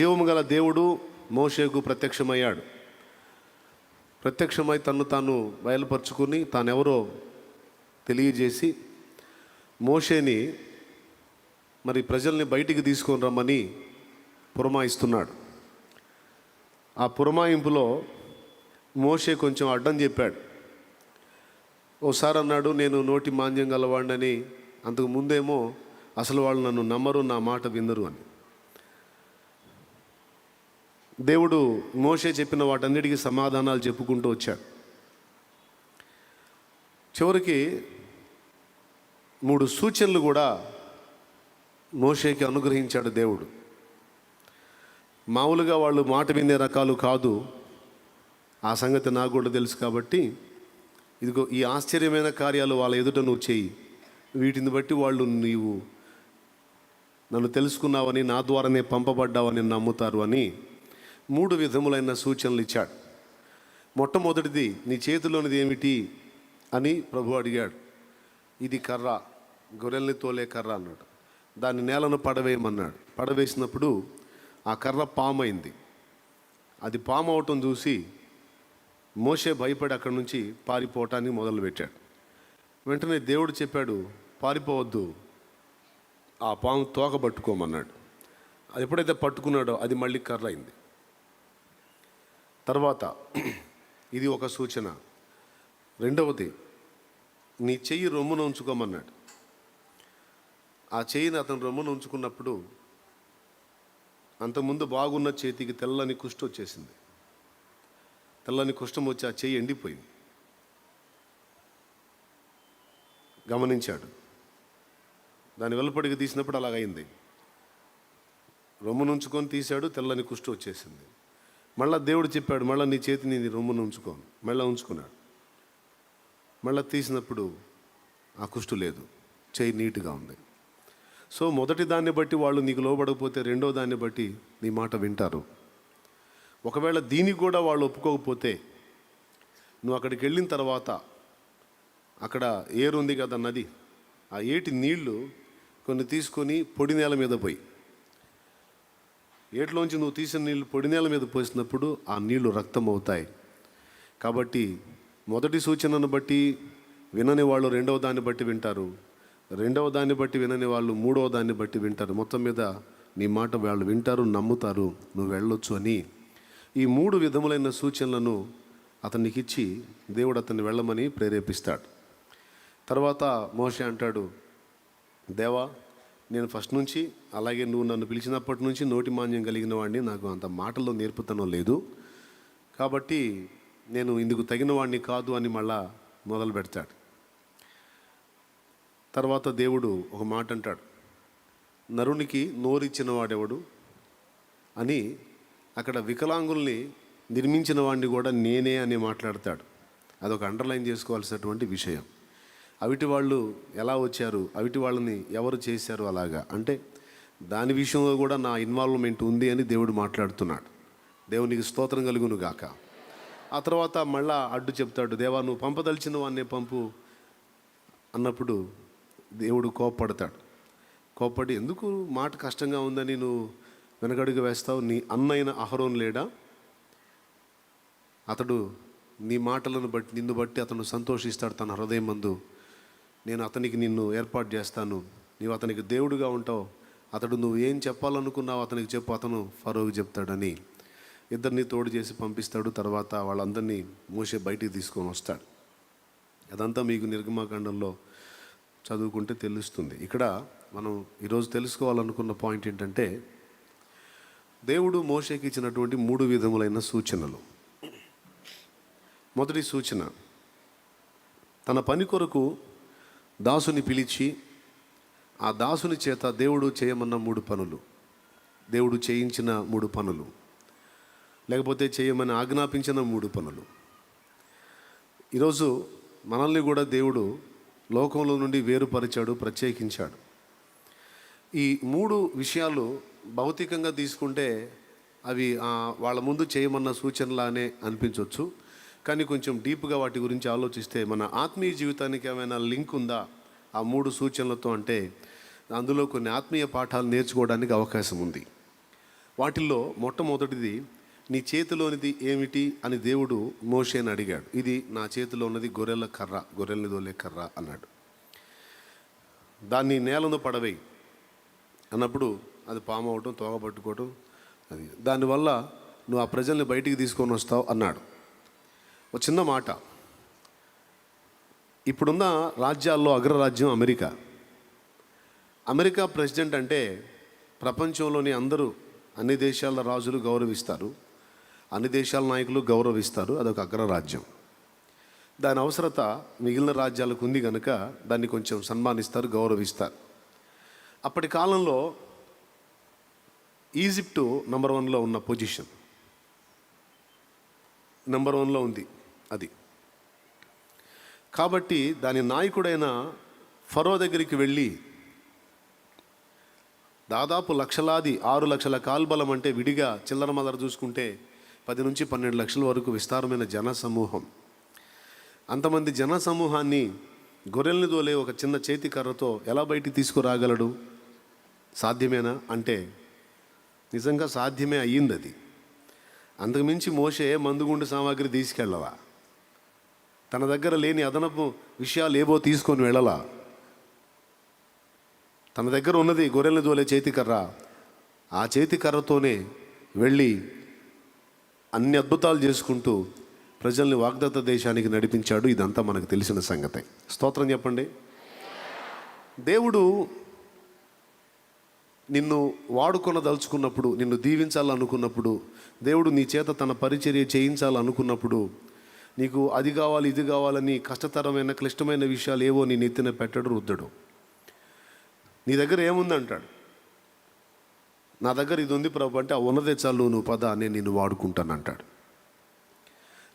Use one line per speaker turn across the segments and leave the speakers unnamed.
జీవము గల దేవుడు మోషేకు ప్రత్యక్షమయ్యాడు. ప్రత్యక్షమై తను తాను బయలుపరుచుకుని తానెవరో తెలియజేసి మోషేని మరి ప్రజల్ని బయటికి తీసుకొని రమ్మని పురమాయిస్తున్నాడు. ఆ పురమాయింపులో మోషే కొంచెం అడ్డం చెప్పాడు. ఓసారి అన్నాడు నేను నోటి మాంద్యం గలవాడినని అంతకు ముందేమో అసలు వాళ్ళు నన్ను నమ్మరు నా మాట విందరు అని. దేవుడు మోషే చెప్పిన వాటన్నిటికీ సమాధానాలు చెప్పుకుంటూ వచ్చాడు. చివరికి మూడు సూచనలు కూడా మోషేకి అనుగ్రహించాడు దేవుడు. మామూలుగా వాళ్ళు మాట వినే రకాలు కాదు. ఆ సంగతి నాకు కూడా తెలుసు కాబట్టి ఇదిగో ఈ ఆశ్చర్యమైన కార్యాలు వాళ్ళ ఎదుట నువ్వు చేయి. వీటిని బట్టి వాళ్ళు నీవు నన్ను తెలుసుకున్నావని నా ద్వారానే పంపబడ్డావని నమ్ముతారు అని మూడు విధములైన సూచనలు ఇచ్చాడు. మొట్టమొదటిది నీ చేతిలోనిది ఏమిటి అని ప్రభు అడిగాడు. ఇది కర్ర గొర్రెల్ని తోలే కర్ర అన్నాడు. దాన్ని నేలను పడవేయమన్నాడు. పడవేసినప్పుడు ఆ కర్ర పామైంది. అది పాము అవటం చూసి మోషే భయపడి అక్కడి నుంచి పారిపోవటానికి మొదలుపెట్టాడు. వెంటనే దేవుడు చెప్పాడు పారిపోవద్దు. ఆ పాము తోక పట్టుకోమన్నాడు. అది ఎప్పుడైతే పట్టుకున్నాడో అది మళ్ళీ కర్ర అయింది. తర్వాత ఇది ఒక సూచన. రెండవది నీ చెయ్యి రొమ్మును ఉంచుకోమన్నాడు. ఆ చెయ్యిని అతను రొమ్మున ఉంచుకున్నప్పుడు అంతకుముందు బాగున్న చేతికి తెల్లని కుష్టి వచ్చేసింది. తెల్లని కుష్టం వచ్చి ఆ చెయ్యి ఎండిపోయింది. గమనించాడు. దాని వెలుపడికి తీసినప్పుడు అలాగైంది రొమ్మును ఉంచుకొని తీశాడు తెల్లని కుష్టి వచ్చేసింది. మళ్ళీ దేవుడు చెప్పాడు మళ్ళీ నీ చేతిని నీ రొమ్మును ఉంచుకోను మళ్ళీ ఉంచుకున్నాడు. మళ్ళీ తీసినప్పుడు ఆ కుష్టు లేదు. చేయి నీట్గా ఉంది. సో మొదటి దాన్ని బట్టి వాళ్ళు నీకు లోబడకపోతే రెండో దాన్ని బట్టి నీ మాట వింటారు. ఒకవేళ దీనికి కూడా వాళ్ళు ఒప్పుకోకపోతే నువ్వు అక్కడికి వెళ్ళిన తర్వాత అక్కడ ఏరు ఉంది కదా నది. ఆ ఏటి నీళ్ళు కొన్ని తీసుకొని పొడి నేల మీద పోయి ఏట్లోంచి నువ్వు తీసిన నీళ్ళు పొడి నేల మీద పోసినప్పుడు ఆ నీళ్ళు రక్తం అవుతాయి కాబట్టి మొదటి సూచనను బట్టి వినని వాళ్ళు రెండవ దాన్ని బట్టి వింటారు. రెండవ దాన్ని బట్టి వినని వాళ్ళు మూడవ దాన్ని బట్టి వింటారు. మొత్తం మీద నీ మాట వాళ్ళు వింటారు నమ్ముతారు. నువ్వు వెళ్ళొచ్చు అని. ఈ మూడు విధములైన సూచనలను అతనికి ఇచ్చి దేవుడు అతన్ని వెళ్ళమని ప్రేరేపిస్తాడు. తర్వాత మోషే అంటాడు దేవా నేను ఫస్ట్ నుంచి అలాగే నువ్వు నన్ను పిలిచినప్పటి నుంచి నోటి మాన్యం కలిగిన వాడిని నాకు అంత మాటల్లో నేర్పుతనం లేదు. కాబట్టి నేను ఇందుకు తగిన వాడిని కాదు అని మళ్ళా మొదలు పెడతాడు. తర్వాత దేవుడు ఒక మాట అంటాడు. నరునికి నోరిచ్చిన వాడెవడు? అని అక్కడ వికలాంగుల్ని నిర్మించిన వాడిని కూడా నేనే అని మాట్లాడతాడు. అదొక అండర్లైన్ చేసుకోవాల్సినటువంటి విషయం. అవిటి వాళ్ళు ఎలా వచ్చారు? అవిటి వాళ్ళని ఎవరు చేశారు అలాగా? అంటే దాని విషయంలో కూడా నా ఇన్వాల్వ్మెంట్ ఉంది అని దేవుడు మాట్లాడుతున్నాడు. దేవునికి స్తోత్రం కలుగును గాక. ఆ తర్వాత మళ్ళా అడ్డు చెప్తాడు దేవా నువ్వు పంపదలిచిన వాడిని పంపు అన్నప్పుడు దేవుడు కోప్పడతాడు. కోప్పడి ఎందుకు? మాట కష్టంగా ఉందని నువ్వు వెనకడుగు వేస్తావు? నీ అన్నైన అహరోన్ లేడా? అతడు నీ మాటలను బట్టి నిన్ను బట్టి అతను సంతోషిస్తాడు తన హృదయం మందు నేను అతనికి నిన్ను ఏర్పాటు చేస్తాను. నీవు అతనికి దేవుడుగా ఉంటావు. అతడు నువ్వు ఏం చెప్పాలనుకున్నావు అతనికి చెప్పు. అతను ఫరోకి చెప్తాడని ఇద్దరిని తోడు చేసి పంపిస్తాడు. తర్వాత వాళ్ళందరినీ మూసే బయటికి తీసుకొని వస్తాడు. అదంతా మీకు నిర్గమాకాండంలో చదువుకుంటే తెలుస్తుంది. ఇక్కడ మనం ఈరోజు తెలుసుకోవాలనుకున్న పాయింట్ ఏంటంటే దేవుడు మోషేకి ఇచ్చినటువంటి మూడు విధములైన సూచనలు. మొదటి సూచన తన పని కొరకు దాసుని పిలిచి ఆ దాసుని చేత దేవుడు చేయమన్న మూడు పనులు. దేవుడు చేయించిన మూడు పనులు. లేకపోతే చేయమని ఆజ్ఞాపించిన మూడు పనులు. ఈరోజు మనల్ని కూడా దేవుడు లోకంలో నుండి వేరుపరిచాడు ప్రత్యేకించాడు. ఈ మూడు విషయాలు భౌతికంగా తీసుకుంటే అవి వాళ్ళ ముందు చేయమన్న సూచనలానే అనిపించవచ్చు కానీ కొంచెం డీప్గా వాటి గురించి ఆలోచిస్తే మన ఆత్మీయ జీవితానికి ఏమైనా లింక్ ఉందా? ఆ మూడు సూచనలతో అంటే అందులో కొన్ని ఆత్మీయ పాఠాలు నేర్చుకోవడానికి అవకాశం ఉంది. వాటిల్లో మొట్టమొదటిది నీ చేతిలోనిది ఏమిటి? అని దేవుడు మోషేని అడిగాడు. ఇది నా చేతిలో ఉన్నది గొర్రెల కర్ర గొర్రెల్ని దోలే కర్ర అన్నాడు. దాన్ని నేలను పడవేయి అన్నప్పుడు అది పాము అవటం తోగ పట్టుకోవటం అది. దానివల్ల నువ్వు ఆ ప్రజల్ని బయటికి తీసుకొని వస్తావు అన్నాడు. ఒక చిన్న మాట. ఇప్పుడున్న రాజ్యాల్లో అగ్రరాజ్యం అమెరికా. అమెరికా ప్రెసిడెంట్ అంటే ప్రపంచంలోని అందరూ అన్ని దేశాల రాజులు గౌరవిస్తారు. అన్ని దేశాల నాయకులు గౌరవిస్తారు. అదొక అగ్రరాజ్యం. దాని అవసరత మిగిలిన రాజ్యాలకు ఉంది కనుక దాన్ని కొంచెం సన్మానిస్తారు గౌరవిస్తారు. అప్పటి కాలంలో ఈజిప్టు నెంబర్ వన్లో ఉన్న పొజిషన్. నెంబర్ వన్లో ఉంది. అది. కాబట్టి దాని నాయకుడైన ఫరో దగ్గరికి వెళ్ళి దాదాపు లక్షలాది ఆరు లక్షల కాల్బలం అంటే విడిగా చిల్లర మదర చూసుకుంటే పది నుంచి పన్నెండు లక్షల వరకు విస్తారమైన జన సమూహం అంతమంది జన సమూహాన్ని గొర్రెల్ని దోలే ఒక చిన్న చేతి కర్రతో ఎలా బయటికి తీసుకురాగలడు? సాధ్యమేనా? అంటే నిజంగా సాధ్యమే అయ్యింది అది. అంతకుమించి మోసే మందుగుండు సామాగ్రి తీసుకెళ్ళవా? తన దగ్గర లేని అదనపు విషయాలు ఏవో తీసుకొని వెళ్ళలా? తన దగ్గర ఉన్నది గొర్రెల దోలే చేతికర్ర ఆ చేతి కర్రతోనే వెళ్ళి అన్ని అద్భుతాలు చేసుకుంటూ ప్రజల్ని వాగ్దత్త దేశానికి నడిపించాడు. ఇదంతా మనకు తెలిసిన సంగతే. స్తోత్రం చెప్పండి. దేవుడు నిన్ను వాడుకొనదలుచుకున్నప్పుడు నిన్ను దీవించాలనుకున్నప్పుడు దేవుడు నీ చేత తన పరిచర్య చేయించాలనుకున్నప్పుడు నీకు అది కావాలి ఇది కావాలని కష్టతరమైన క్లిష్టమైన విషయాలు ఏవో నీ నెత్తిన పెట్టడు రుద్దడు. నీ దగ్గర ఏముంది అంటాడు నా దగ్గర ఇది ఉంది ప్రభు అంటే ఆ ఉన్నదే చాలు నువ్వు పద నేను నిన్ను వాడుకుంటాను అంటాడు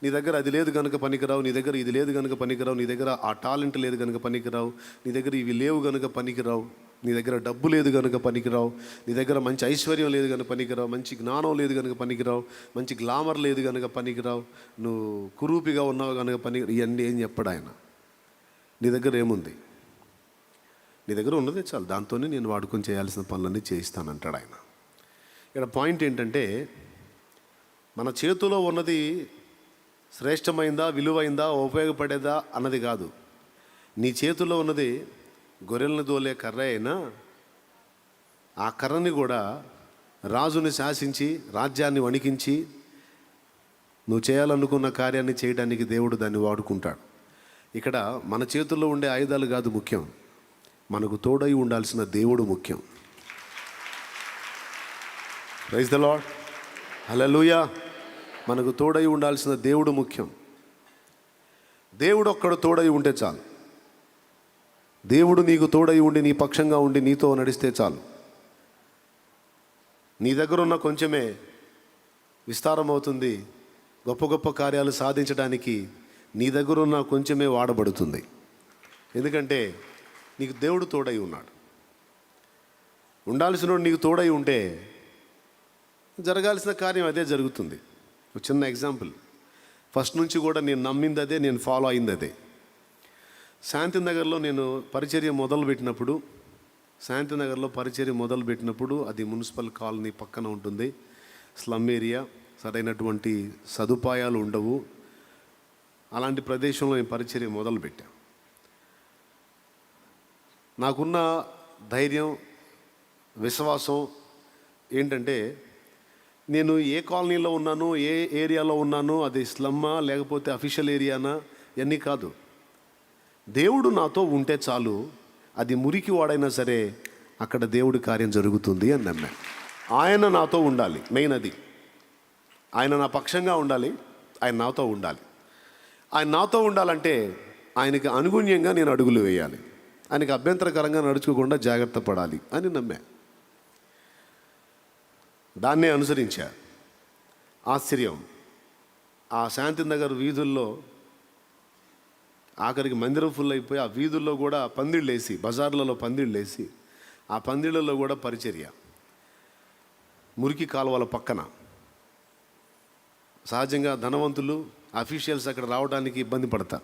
నీ దగ్గర అది లేదు కనుక పనికిరావు నీ దగ్గర ఇది లేదు కనుక పనికిరావు నీ దగ్గర ఆ టాలెంట్ లేదు కనుక పనికిరావు నీ దగ్గర ఇవి లేవు కనుక పనికిరావు. నీ దగ్గర డబ్బు లేదు కనుక పనికిరావు. నీ దగ్గర మంచి ఐశ్వర్యం లేదు కనుక పనికిరావు. మంచి జ్ఞానం లేదు కనుక పనికిరావు. మంచి గ్లామర్ లేదు కనుక పనికిరావు. నువ్వు కురూపిగా ఉన్నావు కనుక పని ఇవన్నీ ఏం చెప్పడు ఆయన. నీ దగ్గర ఏముంది? నీ దగ్గర ఉన్నదే చాలు. దాంతోనే నేను వాడుకొని చేయాల్సిన పనులన్నీ చేయిస్తానంటాడు ఆయన. ఇక్కడ పాయింట్ ఏంటంటే మన చేతిలో ఉన్నది శ్రేష్టమైందా విలువైందా ఉపయోగపడేదా అన్నది కాదు. నీ చేతిలో ఉన్నది గొర్రెలను దోలే కర్ర అయినా ఆ కర్రని కూడా రాజుని శాసించి రాజ్యాన్ని వణికించి నువ్వు చేయాలనుకున్న కార్యాన్ని చేయడానికి దేవుడు దాన్ని వాడుకుంటాడు. ఇక్కడ మన చేతుల్లో ఉండే ఆయుధాలు కాదు ముఖ్యం. మనకు తోడై ఉండాల్సిన దేవుడు ముఖ్యం. ప్రైజ్ ద లాడ్ హల్లెలూయా మనకు తోడై ఉండాల్సిన దేవుడు ముఖ్యం. దేవుడు ఒక్కడు తోడై ఉంటే చాలు. దేవుడు నీకు తోడై ఉండి నీ పక్షంగా ఉండి నీతో నడిస్తే చాలు. నీ దగ్గర ఉన్న కొంచెమే విస్తారం అవుతుంది గొప్ప గొప్ప కార్యాలు సాధించడానికి నీ దగ్గర ఉన్న కొంచెమే వాడబడుతుంది. ఎందుకంటే నీకు దేవుడు తోడై ఉన్నాడు. ఉండాల్సిన నీకు తోడై ఉంటే జరగాల్సిన కార్యం అదే జరుగుతుంది. ఒక చిన్న ఎగ్జాంపుల్. ఫస్ట్ నుంచి కూడా నేను నమ్మింది అదే నేను ఫాలో అయింది అదే. శాంతి నగర్లో నేను పరిచర్య మొదలు పెట్టినప్పుడు శాంతి నగర్లో పరిచర్య మొదలు పెట్టినప్పుడు అది మున్సిపల్ కాలనీ పక్కన ఉంటుంది. స్లమ్ ఏరియా సరైనటువంటి సదుపాయాలు ఉండవు. అలాంటి ప్రదేశంలో నేను పరిచర్య మొదలుపెట్టాను నాకున్న ధైర్యం విశ్వాసం ఏంటంటే నేను ఏ కాలనీలో ఉన్నాను ఏ ఏరియాలో ఉన్నాను అది స్లమ్మా లేకపోతే అఫీషియల్ ఏరియానా ఇవన్నీ కాదు. దేవుడు నాతో ఉంటే చాలు అది మురికి వాడైనా సరే అక్కడ దేవుడి కార్యం జరుగుతుంది అని నమ్మా. ఆయన నాతో ఉండాలి మెయిన్ అది. ఆయన నా పక్షంగా ఉండాలి ఆయన నాతో ఉండాలి. ఆయన నాతో ఉండాలంటే ఆయనకి అనుగుణ్యంగా నేను అడుగులు వేయాలి. ఆయనకి అభ్యంతరకరంగా నడుచుకోకుండా జాగ్రత్త పడాలి అని నమ్మా. దాన్నే అనుసరించా. ఆశ్చర్యం. ఆ శాంతి నగర్ వీధుల్లో ఆఖరికి మందిరం ఫుల్ అయిపోయి ఆ వీధుల్లో కూడా పందిళ్ళు వేసి బజార్లలో పందిళ్ళు వేసి ఆ పందిళ్ళలో కూడా పరిచర్య. మురికి కాలువల పక్కన. సహజంగా ధనవంతులు అఫీషియల్స్ అక్కడ రావడానికి ఇబ్బంది పడతారు.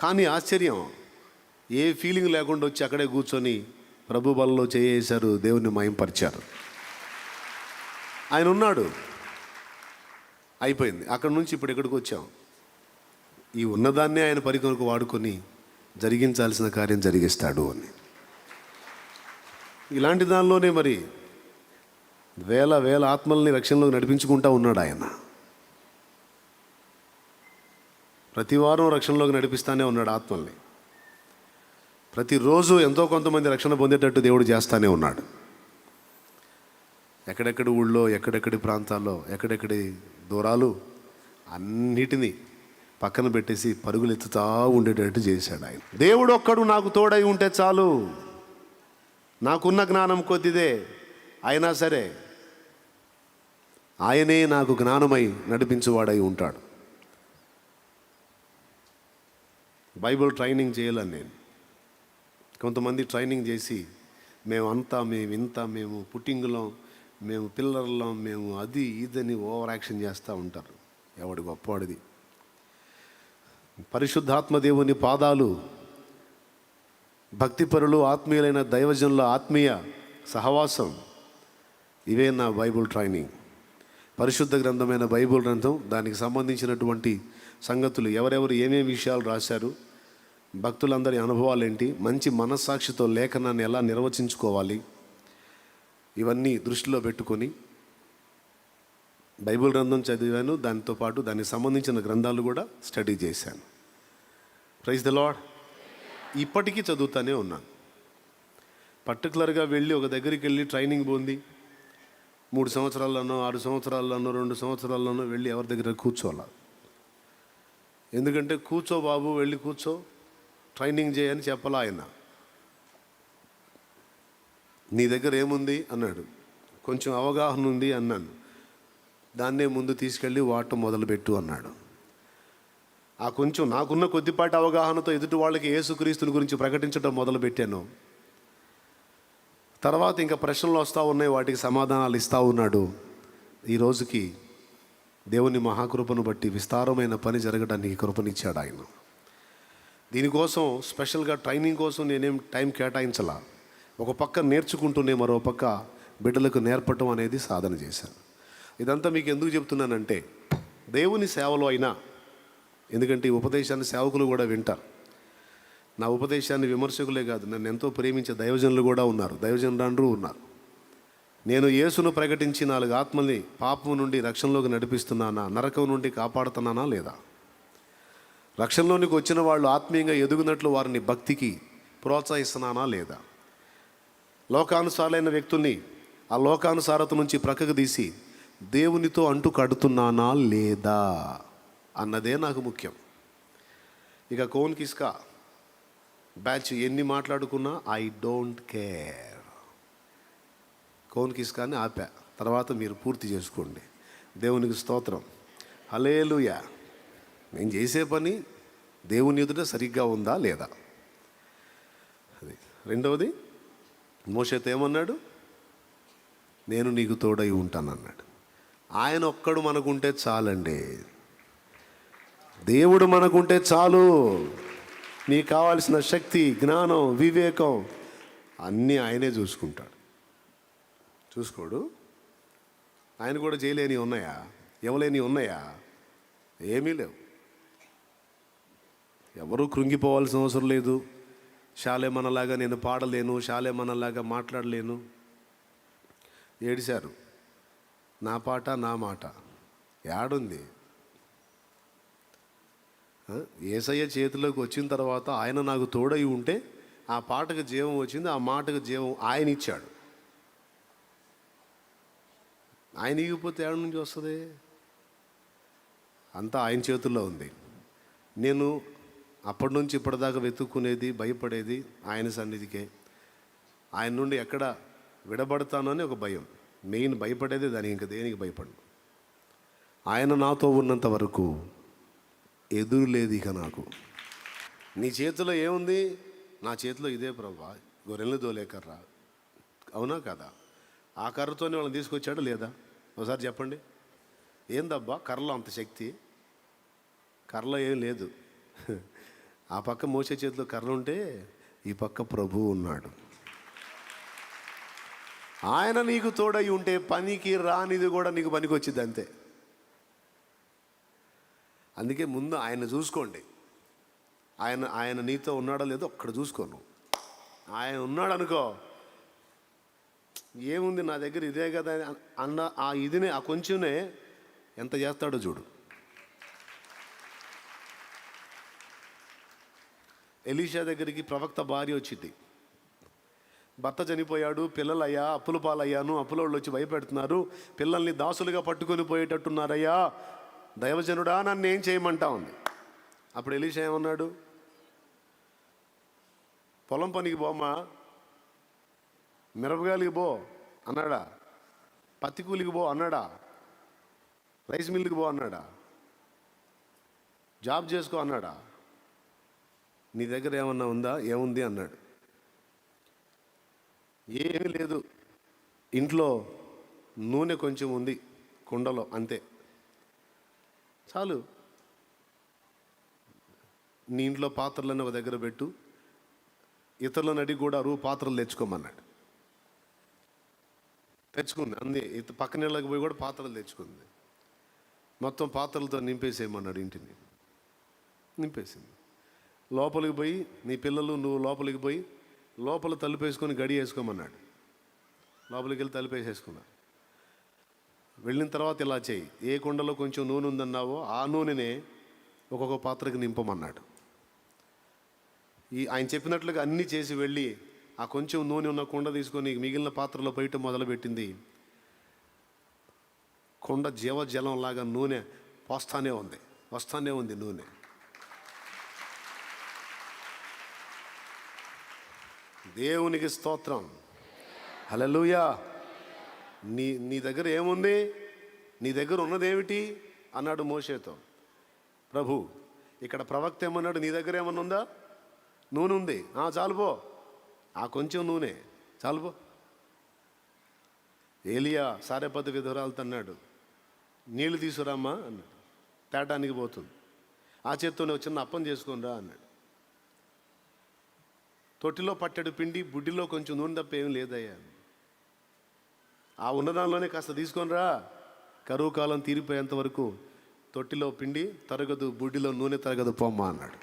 కానీ ఆశ్చర్యం ఏ ఫీలింగ్ లేకుండా వచ్చి అక్కడే కూర్చొని ప్రభు బలలో చేయేశారు దేవుని మయంపరిచారు. ఆయన ఉన్నాడు. అయిపోయింది. అక్కడ నుంచి ఇప్పుడు ఎక్కడికి వచ్చాం? ఈ ఉన్నదాన్నే ఆయన పరికొరకు వాడుకొని జరిగించాల్సిన కార్యం జరిగిస్తాడు అని. ఇలాంటి దానిలోనే మరి వేల వేల ఆత్మల్ని రక్షణలోకి నడిపించుకుంటా ఉన్నాడు ఆయన. ప్రతి వారం రక్షణలోకి నడిపిస్తానే ఉన్నాడు ఆత్మల్ని. ప్రతిరోజు ఎంతో కొంతమంది రక్షణ పొందేటట్టు దేవుడు చేస్తానే ఉన్నాడు. ఎక్కడెక్కడి ఊళ్ళో ఎక్కడెక్కడి ప్రాంతాల్లో ఎక్కడెక్కడి దూరాలు అన్నిటినీ పక్కన పెట్టేసి పరుగులు ఎత్తుతా ఉండేటట్టు చేశాడు ఆయన. దేవుడు ఒక్కడు నాకు తోడై ఉంటే చాలు. నాకున్న జ్ఞానం కొద్దిదే. అయినా సరే ఆయనే నాకు జ్ఞానమై నడిపించువాడై ఉంటాడు. బైబిల్ ట్రైనింగ్ చేయాలని నేను. కొంతమంది ట్రైనింగ్ చేసి మేము అంతా మేము ఇంత మేము పుట్టింగులం మేము పిల్లర్లో మేము అది ఇదని ఓవర్ యాక్షన్ చేస్తూ ఉంటారు. ఎవడి గొప్పవాడిది పరిశుద్ధాత్మ దేవుని పాదాలు భక్తిపరులు ఆత్మీయులైన దైవజనుల ఆత్మీయ సహవాసం. ఇవే నా బైబుల్ ట్రైనింగ్. పరిశుద్ధ గ్రంథమైన బైబుల్ గ్రంథం దానికి సంబంధించినటువంటి సంగతులు ఎవరెవరు ఏమేమి విషయాలు రాశారు భక్తులందరి అనుభవాలు ఏంటి మంచి మనస్సాక్షితో లేఖనాన్ని ఎలా నిర్వచించుకోవాలి ఇవన్నీ దృష్టిలో పెట్టుకొని బైబిల్ గ్రంథం చదివాను దానితో పాటు దానికి సంబంధించిన గ్రంథాలు కూడా స్టడీ చేశాను. ప్రైజ్ ద లాడ్ ఇప్పటికీ చదువుతూనే ఉన్నాను. పర్టికులర్గా వెళ్ళి ఒక దగ్గరికి వెళ్ళి ట్రైనింగ్ పొంది మూడు సంవత్సరాల్లోనో ఆరు సంవత్సరాల్లోనో రెండు సంవత్సరాల్లోనో వెళ్ళి ఎవరి దగ్గర కూర్చోవాలి? ఎందుకంటే కూర్చో బాబు వెళ్ళి కూర్చో ట్రైనింగ్ చేయని చెప్పాల ఆయన? నీ దగ్గర ఏముంది? అన్నాడు. కొంచెం అవగాహన ఉంది అన్నాను. దాన్నే ముందు తీసుకెళ్ళి వాటం మొదలుపెట్టు అన్నాడు. ఆ కొంచెం నాకున్న కొద్దిపాటి అవగాహనతో ఎదుటి వాళ్ళకి ఏసుక్రీస్తుని గురించి ప్రకటించడం మొదలుపెట్టాను. తర్వాత ఇంకా ప్రశ్నలు వస్తూ ఉన్నాయి వాటికి సమాధానాలు ఇస్తూ ఉన్నాడు. ఈ రోజుకి దేవుని మహాకృపను బట్టి విస్తారమైన పని జరగడానికి కృపనిచ్చాడు ఆయన. దీనికోసం స్పెషల్గా ట్రైనింగ్ కోసం నేనేం టైం కేటాయించలా. ఒక పక్క నేర్చుకుంటూనే మరో పక్క బిడ్డలకు నేర్పటం అనేది సాధన చేశాను. ఇదంతా మీకు ఎందుకు చెప్తున్నానంటే దేవుని సేవలో అయినా ఎందుకంటే ఈ ఉపదేశాన్ని సేవకులు కూడా వింటారు. నా ఉపదేశాన్ని విమర్శకులే కాదు నన్ను ఎంతో ప్రేమించే దైవజనులు కూడా ఉన్నారు దైవజనులు ఉన్నారు. నేను యేసును ప్రకటించి నాలుగు ఆత్మల్ని పాపం నుండి రక్షణలోకి నడిపిస్తున్నానా నరకం నుండి కాపాడుతున్నానా లేదా? రక్షణలోనికి వచ్చిన వాళ్ళు ఆత్మీయంగా ఎదుగునట్లు వారిని భక్తికి ప్రోత్సహిస్తున్నానా లేదా? లోకానుసారులైన వ్యక్తుల్ని ఆ లోకానుసారత నుంచి ప్రక్కకు తీసి దేవునితో అంటు కడుతున్నానా లేదా అన్నదే నాకు ముఖ్యం. ఇక కోన్ కిస్కా బ్యాచ్ ఎన్ని మాట్లాడుకున్నా ఐ డోంట్ కేర్. కోన్ కిస్కాని ఆపా తర్వాత మీరు పూర్తి చేసుకోండి. దేవునికి స్తోత్రం. హలేలుయా నేను చేసే పని దేవుని ఎదుట సరిగ్గా ఉందా లేదా? అది రెండవది మోషతో ఏమన్నాడు? నేను నీకు తోడై ఉంటానన్నాడు. ఆయన ఒక్కడు మనకుంటే చాలండి. దేవుడు మనకుంటే చాలు. నీకు కావాల్సిన శక్తి జ్ఞానం వివేకం అన్నీ ఆయనే చూసుకుంటాడు. చూసుకోడు. ఆయన కూడా చేయలేని ఉన్నాయా? ఇవ్వలేని ఉన్నాయా? ఏమీ లేవు. ఎవరూ కృంగిపోవాల్సిన అవసరం లేదు. శాలేమనలాగా నేను పాడలేను శాలేమనలాగా మాట్లాడలేను. ఏడిశారు? నా పాట నా మాట. యాడుంది? ఏసయ్య చేతిలోకి వచ్చిన తర్వాత ఆయన నాకు తోడై ఉంటే ఆ పాటకు జీవం వచ్చింది ఆ మాటకు జీవం ఆయన ఇచ్చాడు. ఆయన ఇగిపోతే ఏడు నుంచి వస్తుంది? అంతా ఆయన చేతుల్లో ఉంది. నేను అప్పటి నుంచి ఇప్పటిదాకా వెతుక్కునేది భయపడేది ఆయన సన్నిధికే. ఆయన నుండి ఎక్కడ విడబడతానని ఒక భయం. మెయిన్ భయపడేది దానికి ఇంకా దేనికి భయపడను. ఆయన నాతో ఉన్నంత వరకు ఎదురు లేదు ఇక నాకు. నీ చేతిలో ఏముంది? నా చేతిలో ఇదే ప్రభా. గొర్రెలు దోలే కర్ర అవునా కదా? ఆ కర్రతోనే వాళ్ళని తీసుకొచ్చాడు లేదా? ఒకసారి చెప్పండి. ఏందబ్బా కర్రలో అంత శక్తి? కర్రలో ఏం లేదు. ఆ పక్క మోసే చేతిలో కర్ర ఉంటే ఈ పక్క ప్రభువు ఉన్నాడు. ఆయన నీకు తోడై ఉంటే పనికి రానిది కూడా నీకు పనికి వచ్చింది అంతే. అందుకే ముందు ఆయన చూసుకోండి. ఆయన ఆయన నీతో ఉన్నాడో లేదో ఒక్కడ చూసుకోను ఆయన ఉన్నాడు అనుకో ఏముంది నా దగ్గర ఇదే కదా అని అన్న ఆ ఇదినే ఆ కొంచెమే ఎంత చేస్తాడో చూడు. ఎలీషా దగ్గరికి ప్రవక్త భార్య వచ్చింది. భర్త చనిపోయాడు పిల్లలయ్యా అప్పుల పాలయ్యాను అప్పులోళ్ళు వచ్చి భయపెడుతున్నారు పిల్లల్ని దాసులుగా పట్టుకొని పోయేటట్టున్నారయ్యా దైవజనుడా నన్ను ఏం చేయమంటా ఉంది. అప్పుడు ఎలీష ఏమన్నాడు? పొలం పనికి పోమా మిరపగాలికి పో అన్నాడా పత్తి కూలికి పో అన్నాడా రైస్ మిల్లుకి పో అన్నాడా జాబ్ చేసుకో అన్నాడా నీ దగ్గర ఏమన్నా ఉందా? ఏముంది? అన్నాడు. ఏమీ లేదు. ఇంట్లో నూనె కొంచెం ఉంది కుండలో అంతే. చాలు. నీ ఇంట్లో పాత్రలను ఒక దగ్గర పెట్టు. ఇతరులను అడిగి కూడా రూ పాత్రలు తెచ్చుకోమన్నాడు. తెచ్చుకుంది అంది. ఇత పక్కన ఇళ్ళకి పోయి కూడా పాత్రలు తెచ్చుకుంది. మొత్తం పాత్రలతో నింపేసేయమన్నాడు ఇంటిని. నింపేసింది. లోపలికి పోయి నీ పిల్లలు నువ్వు లోపలికి పోయి లోపల తలుపు వేసుకొని గడి వేసుకోమన్నాడు. లోపలికి వెళ్ళి తలుపు వెళ్ళిన తర్వాత ఇలా చేయి. ఏ కుండలో కొంచెం నూనె ఉందన్నావో ఆ నూనెనే ఒక్కొక్క పాత్రకి నింపమన్నాడు. ఈ ఆయన చెప్పినట్లుగా అన్నీ చేసి వెళ్ళి ఆ కొంచెం నూనె ఉన్న కుండ తీసుకొని మిగిలిన పాత్రలో బయట మొదలుపెట్టింది. కుండ జీవజలం లాగా నూనె పోస్తానే ఉంది. వస్తానే ఉంది నూనె. దేవునికి స్తోత్రం. హలలుయా నీ నీ దగ్గర ఏముంది? నీ దగ్గర ఉన్నదేమిటి? అన్నాడు మోషేతో. ప్రభు ఇక్కడ ప్రవక్త ఏమన్నాడు? నీ దగ్గర ఏమన్నా ఉందా? నూనె ఉంది "ఆ, చాలుపో ఆ కొంచెం నూనె. చాలుపో ఏలియా సారేపతి విధురాలతో అన్నాడు. నీళ్ళు తీసుకురామ్మా అన్నాడు. తేటానికి పోతుంది. ఆ చేత్తోనే ఒక చిన్న అప్పం చేసుకుని రా అన్నాడు. తొట్టిలో పట్టెడు పిండి బుడ్డిలో కొంచెం నూనె తప్ప ఏం లేదయ్యా. ఆ ఉన్నదానిలోనే కాస్త తీసుకొని రా. కరువు కాలం తీరిపోయేంత వరకు తొట్టిలో పిండి తరగదు బుడ్డిలో నూనె తరగదు పొమ్మ అన్నాడు.